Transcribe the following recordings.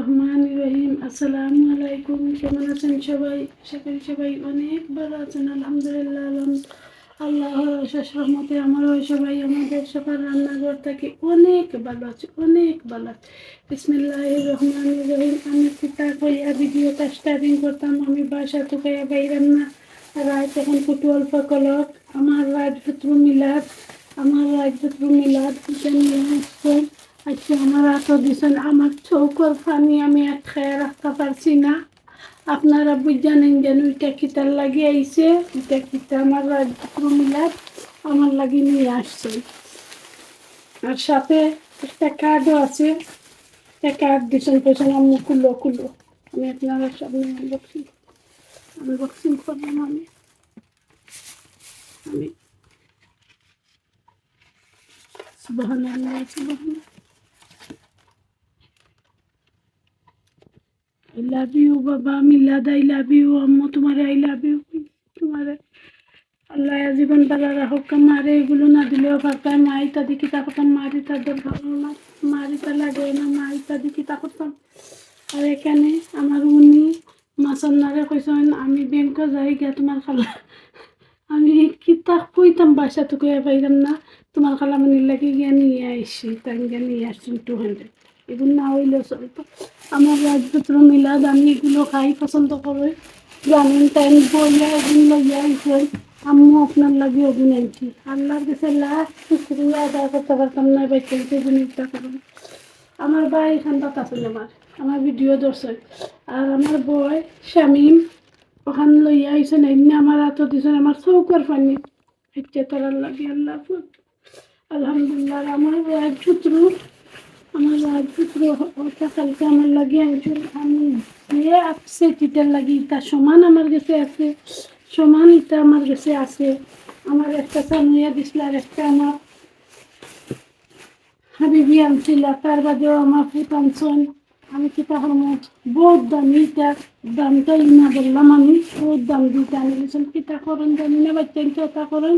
রহমান রহিম আসসালামু আলাইকুম। কেমন আছেন সবাই? আশা সবাই অনেক ভালো আছেন, আলহামদুলিল্লাহ আলহাম- আল্লাহর অশেষ রহমতে আমারও সবাই আমাদের সবার রান্নাঘর থেকে অনেক ভালো আছে, অনেক ভালো আছে। বিসমিল্লাহ রহমান রহিম আমি পিতা কইয়া ভিডিওটা স্টার্টিং করতাম, আমি বাসা থেকে বাইরাম না। রাত এখন কুটু অল্প কলক, আমার রাজপুত্র মিলাদ, আমার রাজপুত্র মিলাদ নিয়ে আসছে আচ্ছা আমার চৌকর পানি আমি এক খেয়ে রাখতে পারছি না। আপনারা বুঝানেন যেন এটা কিতার লাগিয়ে আইছে এটা কিতা আমার মিলাদ আমার লাগিয়ে নিয়ে আসছে। আর সাথে একটা কার্ডও আছে, একটা কার্ড দিছেন পেছনে আমি কুলো কুলো আমি আপনারা সামনে আনবক্সিং আনবক্সিং করলাম আমি। আমি সুবহানাল্লাহ সুবহানাল্লাহ। আই লাভ ইউ বাবা মিলাদ আই লাভ ইউ আম্মু, তোমার আই লাভ ইউ তোমার। আল্লাহ জীবন বালা রাখুক মারে এগুলো না দিলেও পারতাম মা ইতা দিকে তা করতাম মারি তার দরকার হলো না। মারি তা লাগে না, মা ইতা দিকে তা করতাম। আর এখানে আমার উনি মাসান্নারে কইছেন, আমি ব্যাংক যাই গিয়া তোমার খালা আমি কিতা কইতাম, বাসা তো কইয়া পাইতাম না। তোমার খালা মানির লাগে গিয়া নিয়ে আইসি তাই গিয়া নিয়ে আসছি টু হান্ড্রেড এগুলো না হইলেও চলতো। আমার রাজপুত্র মিলাদ, আমি এগুলো খাই, পছন্দ করি। জানেন টাইম বইয়া, এগুলো লইয়া আইসেন আম্মু আপনার লাগে ওগুলো আনছি আল্লাহর কাছে লাস্ট শুক্রিয়া আদায় করতে পারতাম না বাচ্চাকে জিনিসটা করুন আমার ভাই এখানটাত আছে আমার। আমার ভিডিও দর্শক আর আমার বয় শামিম, ওখান লইয়া আইসেন এমনি আমার হাত দিছেন আমার চৌকার পানি। হচ্ছে তার আল্লাহ হাফেজ। আলহামদুলিল্লাহ আমার রাজপুত্র আমার রাজপুত্র কালকে আমার লাগে একজন আমি যে লাগি তার সমান আমার কাছে আছে, সমান ইটা আমার কাছে আছে। আমার একটা সানুয়া দিছিল আর একটা আমার হাবিবি আনছিল, তার বাদেও আমার ফুট আনছেন। আমি কিতা করব বহুত দামি এটা দামটা ইনা বললাম আমি, বহুত দাম দিতে আনি দিয়েছেন। কিতা করেন জানি না বাচ্চা ওটা করেন।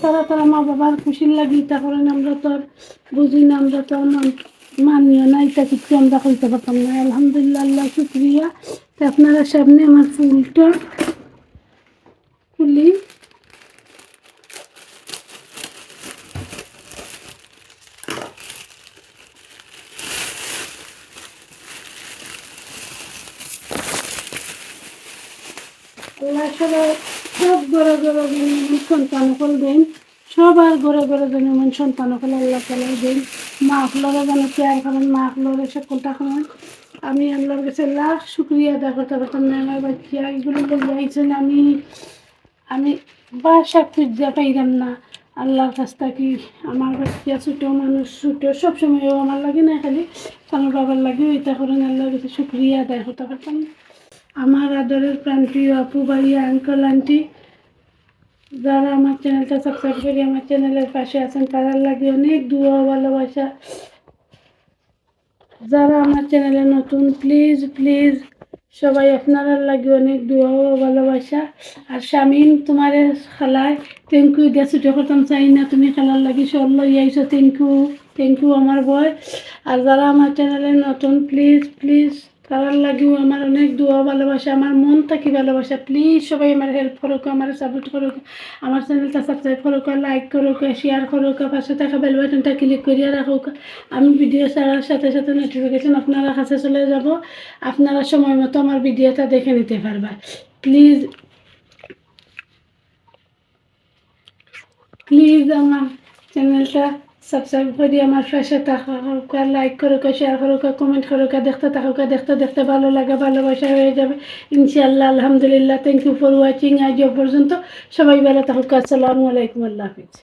তারা তারা মা বাবার খুশির লাগি ইটা করেন, আমরা তো আর বুঝি না, আমরা তো মানিও না কিছু আমরা কইতে পারতাম না। আলহামদুলিল্লাহ, আল্লাহ শুক্রিয়া। তো আপনারা সামনে আমার ফুলটা খুলি। আল্লাহ সব ঘরে ঘরে সন্তান দেন সবার ঘরে ঘরে যেন এমন সন্তান ফল আল্লাহ তালা দেন। মা ফলরে যেন কেয়ার করেন, মা ফলরে সকলটা করেন আমি আল্লাহর কাছে লাখ শুক্রিয়া আদা করতে পারতাম না বাচ্চা, এগুলো যাইছেন আমি আমি বাসা খুঁজতে পাইলাম না। আল্লাহর কাছ থেকে, আমার বাচ্চা ছোটো, মানুষ ছোটো, সবসময় আমার লাগে না খালি। আমার বাবার লাগে, এটা করেন, আল্লাহর কাছে শুক্রিয়া আদায় করতে আমার আদরের প্রান্তীয় আপু ভাইয়া আঙ্কল আন্টি যারা আমার চ্যানেলটা সাবস্ক্রাইব করে, আমার চ্যানেলের পাশে আছেন তাদের লাগে অনেক দুয়া ভালোবাসা। যারা আমার চ্যানেলে নতুন প্লিজ প্লিজ সবাই আপনারা লাগে অনেক দোয়া ভালোবাসা। আর শামিম, তোমার খালায় থ্যাংক ইউ দিয়া ছুটি করতাম চাই না, তুমি খেলার লাগি সব লই থ্যাংক ইউ থ্যাংক ইউ আমার বয় আর যারা আমার চ্যানেলে নতুন প্লিজ প্লিজ তারার লাগেও আমার অনেক দোয়া, ভালোবাসা, আমার মন থাকি ভালোবাসা? প্লিজ সবাই আমার হেল্প করুক, আমার সাপোর্ট করুক, আমার চ্যানেলটা সাবস্ক্রাইব করুক লাইক করুক শেয়ার করুক, পাশে থাকা বেল বাটনটা ক্লিক করিয়া রাখুক। আমি ভিডিও ছাড়ার সাথে সাথে নোটিফিকেশন আপনারা কাছে চলে যাব। আপনারা সময় মতো আমার ভিডিওটা দেখে নিতে পারবা। প্লিজ প্লিজ আমার চ্যানেলটা সাবস্ক্রাইব করি, আমার পাশে থাকা লাইক করুক শেয়ার করুক কমেন্ট করুক দেখতে থাকুক দেখতে দেখতে ভালো লাগে, ভালোবাসা হয়ে যাবে। ইনশাআল্লাহ, আলহামদুলিল্লাহ থ্যাংক ইউ ফর ওয়াচিং আজ এ পর্যন্ত। সবাই ভালো থাকুক আসসালামু আলাইকুম, আল্লাহ হাফিজ।